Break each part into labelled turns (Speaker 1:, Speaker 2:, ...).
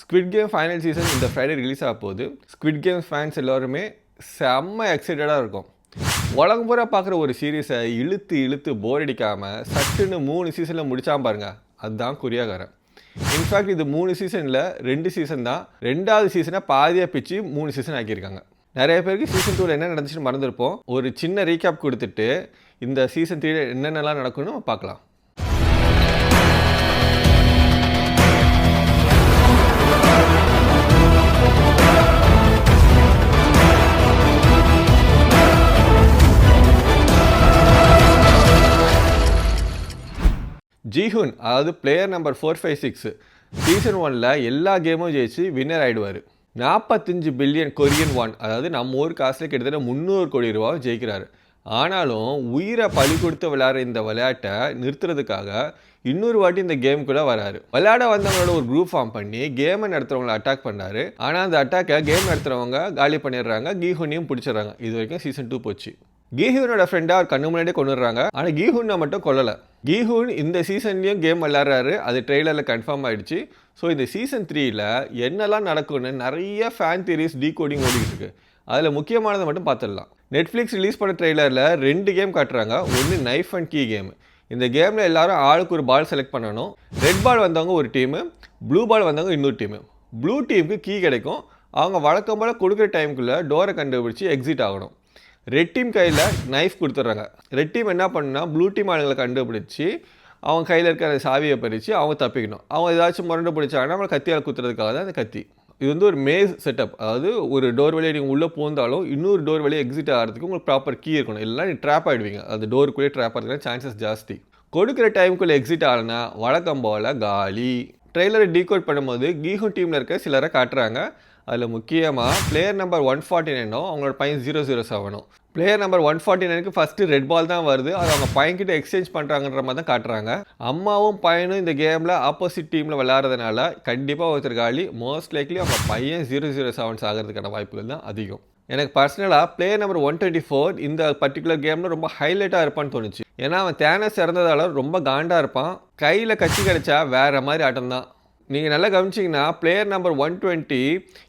Speaker 1: Squid game final season இந்த Friday release ஆக போகுது. ஸ்குவிட் கேம் ஃபேன்ஸ் எல்லாருமே செம்ம எக்ஸைட்டடாக இருக்கும். உலகம் பூரா பார்க்குற ஒரு சீரீஸை இழுத்து இழுத்து போர் அடிக்காமல் சட்டுன்னு மூணு சீசனில் முடிச்சாம பாருங்க. அதுதான் குறியாகாரன் இன்ஃபேக்ட் இது மூணு சீசனில் ரெண்டு சீசன் தான். ரெண்டாவது சீசனை பாதியாக பிச்சு மூணு சீசன் ஆக்கியிருக்காங்க. நிறைய பேருக்கு சீசன் டூவில் என்ன நடந்துச்சுன்னு மறந்துருப்போம். ஒரு சின்ன ரீகேப் கொடுத்துட்டு இந்த சீசன் த்ரீ என்னென்னலாம் நடக்கும்னு பார்க்கலாம். ஜிஹுன் அதாவது player number four five six season ஒனில் எல்லா கேமும் ஜெயிச்சு வின்னர் ஆகிடுவார் நாற்பத்தஞ்சு பில்லியன் கொரியன் ஒன் அதாவது நம்ம ஊர் காசில் கிட்டத்தட்ட முந்நூறு கோடி ரூபாவும் ஜெயிக்கிறாரு. ஆனாலும் உயிரை பலி கொடுத்து விளையாடுற இந்த விளையாட்டை நிறுத்துறதுக்காக இன்னொரு வாட்டி இந்த கேம் கூட வராரு. விளையாட வந்தவங்களோட ஒரு குரூப் ஃபார்ம் பண்ணி கேமை நடத்துறவங்களை அட்டாக் பண்ணாரு ஆனால் அந்த அட்டாக்கை கேம் நடத்துறவங்க காலி பண்ணிடுறாங்க கீஹுனையும் பிடிச்சிடுறாங்க. இது வரைக்கும் சீசன் டூ போச்சு. கீஹூனோட ஃப்ரெண்டை அவர் கண்ணு முன்னாடியே கொண்டுடுறாங்க ஆனால் கீஹூனை மட்டும் கொல்லலை. கீஹூன் இந்த சீசன்லேயும் கேம் விளாட்றாரு அது ட்ரெய்லரில் கன்ஃபார்ம் ஆயிடுச்சு. ஸோ இந்த சீசன் த்ரீயில் என்னெல்லாம் நடக்கும்னு நிறைய ஃபேன் தியரிஸ் டீகோடிங் ஓடிக்கிட்டு இருக்கு. அதில் முக்கியமானதை மட்டும் பார்த்துடலாம். நெட்ஃப்ளிக்ஸ் ரிலீஸ் பண்ண ட்ரெய்லரில் ரெண்டு கேம் காட்டுறாங்க. ஒன்று நைஃப் அண்ட் கீ கேம் இந்த கேமில் எல்லாரும் ஆளுக்கு ஒரு பால் செலக்ட் பண்ணணும். ரெட் பால் வந்தவங்க ஒரு டீமு ப்ளூ பால் வந்தவங்க இன்னொரு டீமு ப்ளூ டீமுக்கு கீ கிடைக்கும். அவங்க வழக்கம் போல் கொடுக்குற டைமுக்குள்ளே டோரை கண்டுபிடிச்சி எக்ஸிட் ஆகணும். ரெட் டீம் கையில் நைஃப் கொடுத்துட்றாங்க. ரெட் டீம் என்ன பண்ணுன்னா ப்ளூ டீம் ஆளுங்களை கண்டுபிடிச்சி அவங்க கையில் இருக்கிற சாவியை பறித்து அவங்க தப்பிக்கணும். அவங்க ஏதாச்சும் முரண்டு பிடிச்சாங்கன்னா அவங்களை கத்தியால் குத்துறதுக்காக தான் அந்த கத்தி. இது வந்து ஒரு மேஸ் செட்டப் அதாவது ஒரு டோர் வழியை நீங்கள் உள்ளே போந்தாலும் இன்னொரு டோர் வழியை எக்ஸிட் ஆகிறதுக்கு உங்களுக்கு ப்ராப்பர் கீ இருக்கணும். இல்லைனா நீ ட்ராப் ஆகிடுவீங்க அந்த டோருக்குள்ளேயே ட்ராப் ஆகிறதுக்கு சான்சஸ் ஜாஸ்தி. கொடுக்குற டைமுக்குள்ளே எக்ஸிட் ஆகலைன்னா வழக்கம் போல் காலி. ட்ரெய்லரை டீகோட் பண்ணும்போது கீஹு டீமில் இருக்க சிலரை காட்டுறாங்க. அதில் முக்கியமாக பிளேயர் நம்பர் ஒன் ஃபார்ட்டி நைனும் அவங்களோட பையன் ஜீரோ ஜீரோ செவனும் பிளேயர் நம்பர் ஒன் ஃபார்ட்டி நைனுக்கு ஃபஸ்ட்டு ரெட் பால் தான் வருது. அது அவங்க பையன்கிட்ட எக்ஸ்சேஞ்ச் பண்ணுறாங்கன்ற மாதிரி தான் காட்டுறாங்க. அம்மாவும் பையனும் இந்த கேமில் ஆப்போசிட் டீமில் விளையாடுறதுனால கண்டிப்பாக ஒருத்தர் காலி. மோஸ்ட் லைக்லி அவங்க பையன் ஜீரோ ஜீரோ செவன்ஸ் ஆகிறதுக்கான வாய்ப்புகள் தான் அதிகம். எனக்கு பர்சனலாக player number one twenty four இந்த பர்டிகுலர் கேமில் ரொம்ப ஹைலைட்டாக இருப்பான்னு தோணுச்சு. ஏன்னா அவன் தேனஸ் இறந்ததால ரொம்ப காண்டாக இருப்பான். கையில் கட்சி கிடச்சா வேறு மாதிரி ஆட்டம் தான். நீங்கள் நல்லா கவனிச்சிங்கன்னா பிளேயர் நம்பர் ஒன் டுவெண்ட்டி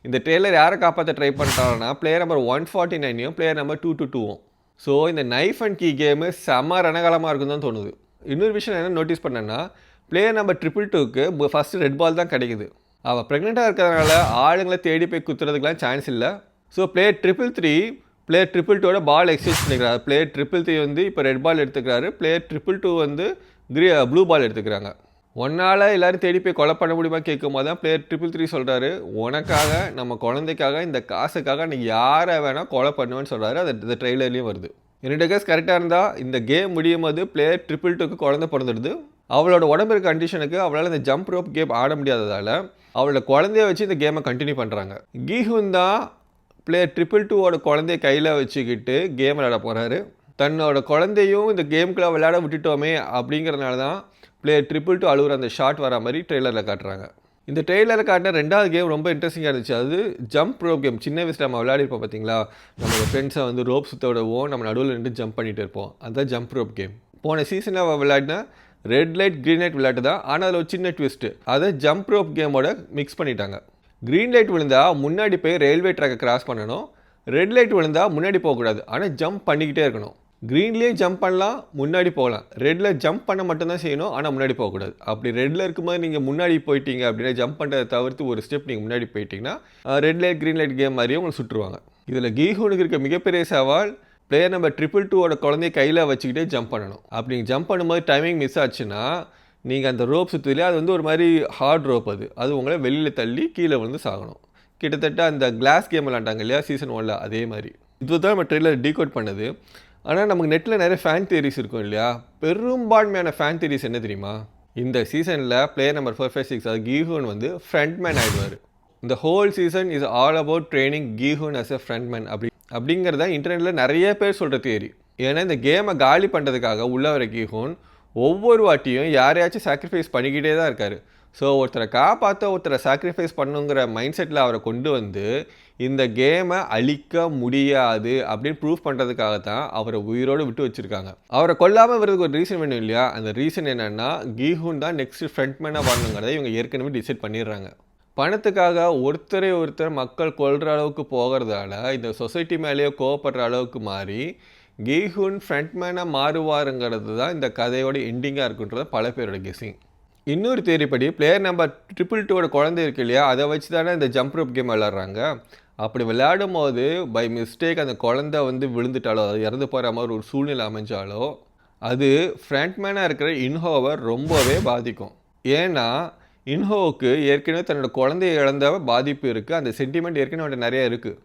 Speaker 1: இந்த ட்ரெய்லர் யாரை காப்பாற்ற ட்ரை பண்ணுறாங்கன்னா பிளேயர் நம்பர் ஒன் ஃபார்ட்டி நைனையும் பிளேயர் நம்பர் டூ டூ டூவும் ஸோ இந்த நைஃப் அண்ட் கீ கேமு செம்ம ரணகாலமாக இருக்கும் தான் தோணுது. இன்னொரு விஷயம் என்ன நோட்டீஸ் பண்ணேன்னா பிளேயர் நம்பர் ட்ரிபிள் டூக்கு ஃபஸ்ட்டு ரெட் பால் தான் கிடைக்குது. அவள் ப்ரெக்னெண்ட்டாக இருக்கிறதுனால ஆளுங்களை தேடி போய் குத்துறதுக்குலாம் சான்ஸ் இல்லை. So player triple three player triple டூவோட பால் எக்ஸ்சேஞ்ச் பண்ணிக்கிறாரு. பிளேயர் ட்ரிபிள் த்ரீ வந்து இப்போ ரெட் பால் எடுத்துக்கிறாரு. பிளேயர் ட்ரிபிள் டூ வந்து க்ரீ ப்ளூ பால் எடுத்துக்கிறாங்க. ஒன்னால் எல்லோரும் தேடி போய் கொலை பண்ண முடியுமா கேட்கும் போது தான் பிளேயர் ட்ரிபிள் த்ரீ சொல்கிறாரு உனக்காக நம்ம குழந்தைக்காக இந்த காசுக்காக நீ யாரை வேணால் கொலை பண்ணுவேன்னு சொல்கிறாரு அது இந்த ட்ரெய்லர்லேயும் வருது. என்னோட கேஸ் கரெக்டாக இருந்தால் இந்த கேம் முடியும் போது பிளேயர் ட்ரிபிள் டூக்கு குழந்தை பிறந்துடுது. அவளோட உடம்பு இருக்க கண்டிஷனுக்கு அவளால் இந்த ஜம்ப் ரோப் கேம் ஆட முடியாததால் அவளோட குழந்தைய வச்சு இந்த கேமை கண்டினியூ பண்ணுறாங்க கீஹுன் தான் பிளேயர் ட்ரிபிள் டூவோட குழந்தைய கையில் வச்சுக்கிட்டு கேம் விளையாட போகிறாரு தன்னோட குழந்தையும் இந்த கேமுக்குள்ளே விளையாட விட்டுட்டோமே அப்படிங்கிறதுனால தான் பிளேயர் ட்ரிபிள் டூ அழுகிற அந்த ஷாட் வர மாதிரி ட்ரெய்லரில் காட்டுறாங்க. இந்த ட்ரெய்லரில் காட்டின ரெண்டாவது கேம் ரொம்ப இன்ட்ரெஸ்டிங்காக இருந்துச்சு. அது ஜம்ப் ரோப் கேம் சின்ன வயசில் நம்ம விளையாடிருப்போம் பார்த்தீங்களா நம்மளோட ஃப்ரெண்ட்ஸை வந்து ரோப் சுத்த விடுவோம். நம்ம நடுவில் நின்று ஜம்ப் பண்ணிட்டு இருப்போம். அதுதான் ஜம்ப் ரோப் கேம் போன சீசனில் விளையாடினா ரெட் லைட் க்ரீன் லைட் விளையாட்டு தான். ஆனால் அதில் ஒரு சின்ன ட்விஸ்ட்டு அதை ஜம்ப் ரோப் கேமோட மிக்ஸ் பண்ணிட்டாங்க. க்ரீன் லைட் விழுந்தால் முன்னாடி போய் ரயில்வே ட்ராக்கை கிராஸ் பண்ணணும். ரெட் லைட் விழுந்தால் முன்னாடி போகக்கூடாது. ஆனால் ஜம்ப் பண்ணிக்கிட்டே இருக்கணும். க்ரீன்லேயும் ஜம்ப் பண்ணலாம் முன்னாடி போகலாம். ரெட்டில் ஜம்ப் பண்ண மட்டும்தான் செய்யணும் ஆனால் முன்னாடி போகக்கூடாது. அப்படி ரெட்டில் இருக்கும்போது நீங்கள் முன்னாடி போயிட்டீங்க அப்படின்னா ஜம்ப் பண்ணுறதை தவிர்த்து ஒரு ஸ்டெப் நீங்கள் முன்னாடி போயிட்டீங்கன்னா red light green light game மாதிரியே உங்களை சுற்றுவாங்க. இதில் கீஹூனுக்கு இருக்க மிகப்பெரிய சவால் பிளேயர் நம்பர் ட்ரிபிள் டூவோட குழந்தைய கையில் வச்சுக்கிட்டே ஜம்ப் பண்ணணும். அப்படி நீங்கள் ஜம்ப் பண்ணும்போது டைமிங் மிஸ் ஆச்சுன்னா நீங்கள் அந்த ரோப் சுற்றுலையே அது வந்து ஒரு மாதிரி ஹார்ட் ரோப் அது. அது உங்களை வெளியில் தள்ளி கீழே விழுந்து சாகணும். கிட்டத்தட்ட அந்த கிளாஸ் கேம் விளாண்டாங்க இல்லையா? சீசன் ஒன்ல அதே மாதிரி. இது தான் நம்ம ட்ரெயிலர் டீகோட் பண்ணது. ஆனால் நமக்கு நெட்டில் நிறைய ஃபேன் தியரிஸ் இருக்கும் இல்லையா? பெரும்பான்மையான ஃபேன் தியரிஸ் என்ன தெரியுமா? இந்த சீசனில் player number four five six அது கீஹூன் வந்து ஃப்ரண்ட் மேன் ஆகிடுவார் இந்த whole season is all about training Gihun as a front man அப்படி அப்படிங்கிறத இன்டர்நெட்டில் நிறைய பேர் சொல்கிற தியரி ஏன்னா இந்த கேமை காலி பண்ணுறதுக்காக உள்ள வர கீஹூன் ஒவ்வொரு வாட்டியும் யாரையாச்சும் சாக்ரிஃபைஸ் பண்ணிக்கிட்டே தான் இருக்கார். ஸோ ஒருத்தரை காப்பாற்ற ஒருத்தரை சாக்ரிஃபைஸ் பண்ணுங்கிற மைண்ட் செட்டில் அவரை கொண்டு வந்து இந்த கேமை அழிக்க முடியாது அப்படின்னு ப்ரூவ் பண்ணுறதுக்காக தான் அவரை உயிரோடு விட்டு வச்சுருக்காங்க. அவரை கொல்லாமல் வர்றதுக்கு ஒரு ரீசன் வேணும் இல்லையா? அந்த ரீசன் என்னென்னா கீஹூன் தான் நெக்ஸ்ட் ஃப்ரண்ட்மேனாக வரணுங்கிறத இவங்க ஏற்கனவே டிசைட் பண்ணிடுறாங்க. பணத்துக்காக ஒருத்தரை ஒருத்தர் மக்கள் கொள்கிற அளவுக்கு போகிறதால இந்த சொசைட்டி மேலேயே கோவப்படுற அளவுக்கு மாறி கீஹூன் ஃப்ரண்ட்மேனாக மாறுவாருங்கிறது தான் இந்த கதையோட எண்டிங்காக இருக்குன்றது பல பேரோட கெஸிங் இன்னொரு தேரிப்படி பிளேயர் நம்பர் ட்ரிபிள் டூவோட குழந்தை இருக்கு இல்லையா? அதை வச்சு தானே இந்த ஜம்ப் ரோப் கேம் விளாட்றாங்க அப்படி விளையாடும் போது பை மிஸ்டேக் அந்த குழந்தை வந்து விழுந்துட்டாலோ அது இறந்து போகிற மாதிரி ஒரு சூழ்நிலை அமைஞ்சாலோ அது ஃப்ரண்ட்மேனாக இருக்கிற இன்ஹோவை ரொம்பவே பாதிக்கும். ஏன்னா இன்ஹோவுக்கு ஏற்கனவே தன்னோட குழந்தைய இழந்த பாதிப்பு இருக்குது அந்த சென்டிமெண்ட் ஏற்கனவே அவன்கிட்ட நிறைய இருக்குது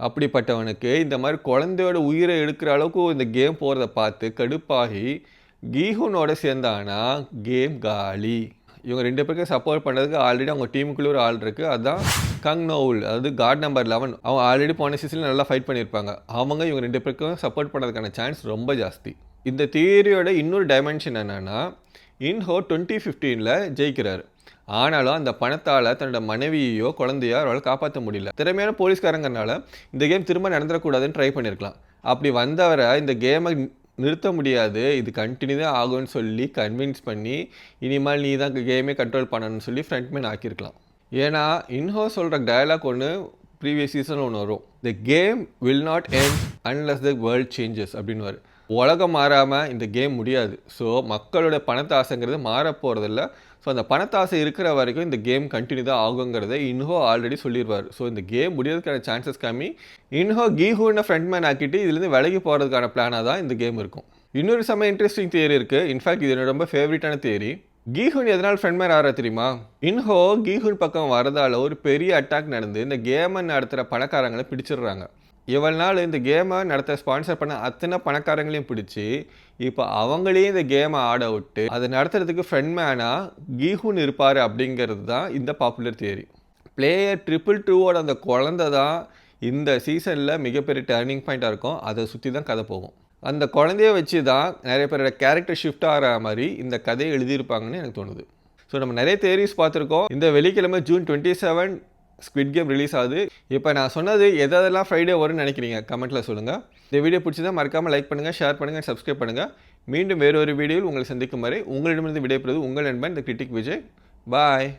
Speaker 1: அப்படிப்பட்டவனுக்கு இந்த மாதிரி குழந்தையோட உயிரை எடுக்கிற அளவுக்கு இந்த கேம் போகிறத பார்த்து கடுப்பாகி கீஹுனோட சேர்ந்தானா? கேம் காலி. இவங்க ரெண்டு பேருக்கும் சப்போர்ட் பண்ணுறதுக்கு ஆல்ரெடி அவங்க டீமுக்குள்ளே ஒரு ஆள் இருக்குது அதுதான் கங் நோவுல் அதாவது கார்டு நம்பர் லெவன் அவங்க ஆல்ரெடி போன சீசனில் நல்லா ஃபைட் பண்ணியிருப்பாங்க. அவங்க இவங்க ரெண்டு பேருக்கும் சப்போர்ட் பண்ணுறதுக்கான சான்ஸ் ரொம்ப ஜாஸ்தி. இந்த தியரியோட இன்னொரு டைமென்ஷன் என்னென்னா இன்ஹோ டுவெண்ட்டி ஃபிஃப்டீனில் ஜெயிக்கிறார். ஆனாலும் அந்த பணத்தால் தன்னோட மனைவியோ குழந்தையோ அவரால் காப்பாற்ற முடியல. திறமையான போலீஸ்காரங்கனால இந்த கேம் திரும்ப நடந்துடக்கூடாதுன்னு ட்ரை பண்ணியிருக்கலாம். அப்படி வந்தவரை இந்த கேமை நிறுத்த முடியாது. இது கண்டினியூ தான் ஆகும்னு சொல்லி கன்வின்ஸ் பண்ணி இனிமேல் நீ தான் கேமே கண்ட்ரோல் பண்ணணும்னு சொல்லி ஃப்ரண்ட்மேன் ஆக்கியிருக்கலாம். ஏன்னா இன்ஹோ சொல்கிற டயலாக் ஒன்று ப்ரீவியஸ் சீசன் ஒன்று வரும். The game will not end unless the world changes அப்படின்னு வரும் உலகம் மாறாமல் இந்த கேம் முடியாது. ஸோ மக்களோட பணத்தாசைங்கிறது மாற போகிறதில்ல ஸோ அந்த பணத்தாசை இருக்கிற வரைக்கும் இந்த கேம் கண்டினியூ தான் ஆகுங்கிறத இன்ஹோ ஆல்ரெடி சொல்லிடுவார் ஸோ இந்த கேம் முடியறதுக்கான சான்சஸ் கம்மி. இன்ஹோ கீஹூன ஃப்ரண்ட்மேன் ஆக்கிட்டு இதுலேருந்து விலகி போகிறதுக்கான பிளானாக தான் இந்த கேம் இருக்கும். இன்னொரு செம்ம இன்ட்ரெஸ்டிங் தியரி இருக்குது இன்ஃபேக்ட் இது என்னோட ரொம்ப ஃபேவரட்டான தியரி கீஹுன் எதனால் ஃப்ரெண்ட் ஃப்ரெண்ட்மேன் ஆகிறா தெரியுமா? இன்ஹோ கீஹுன் பக்கம் வரதால ஒரு பெரிய அட்டாக் நடந்து இந்த கேமை நடத்துகிற பணக்காரங்களை பிடிச்சிடுறாங்க. இவ்வளவு நாள் இந்த கேமை நடத்த ஸ்பான்சர் பண்ண அத்தனை பணக்காரங்களையும் பிடிச்சி இப்போ அவங்களையும் இந்த கேமை ஆட விட்டு அதை நடத்துறதுக்கு ஃப்ரெண்ட்மேனாக கீஹுன் இருப்பார் அப்படிங்கிறது தான் இந்த பாப்புலர் தியரி பிளேயர் ட்ரிபிள் டூவோட அந்த குழந்த தான் இந்த சீசனில் மிகப்பெரிய டேர்னிங் பாயிண்ட்டாக இருக்கும். அதை சுற்றி தான் கதை போகும். அந்த குழந்தைய வச்சு தான் நிறைய பேரோட கேரக்டர் ஷிஃப்ட் ஆகிற மாதிரி இந்த கதையை எழுதியிருப்பாங்கன்னு எனக்கு தோணுது. ஸோ நம்ம நிறைய தேரிஸ் பார்த்துருக்கோம். இந்த வெள்ளிக்கிழமை June twenty seven squid game release ஆகுது. இப்போ நான் சொன்னது எதெல்லாம் ஃப்ரைடே வரும்னு நினைக்கிறீங்க? கமெண்ட்டில் சொல்லுங்கள் இந்த வீடியோ பிடிச்சதா மறக்காமல் லைக் பண்ணுங்கள் ஷேர் பண்ணுங்கள் சப்ஸ்கிரைப் பண்ணுங்கள் மீண்டும் வேறொரு வீடியோவில் உங்களை சந்திக்கும் வரை உங்களிடமிருந்து விடைபெறுவது உங்கள் நண்பன் இந்த கிரிட்டிக் விஜய் பாய்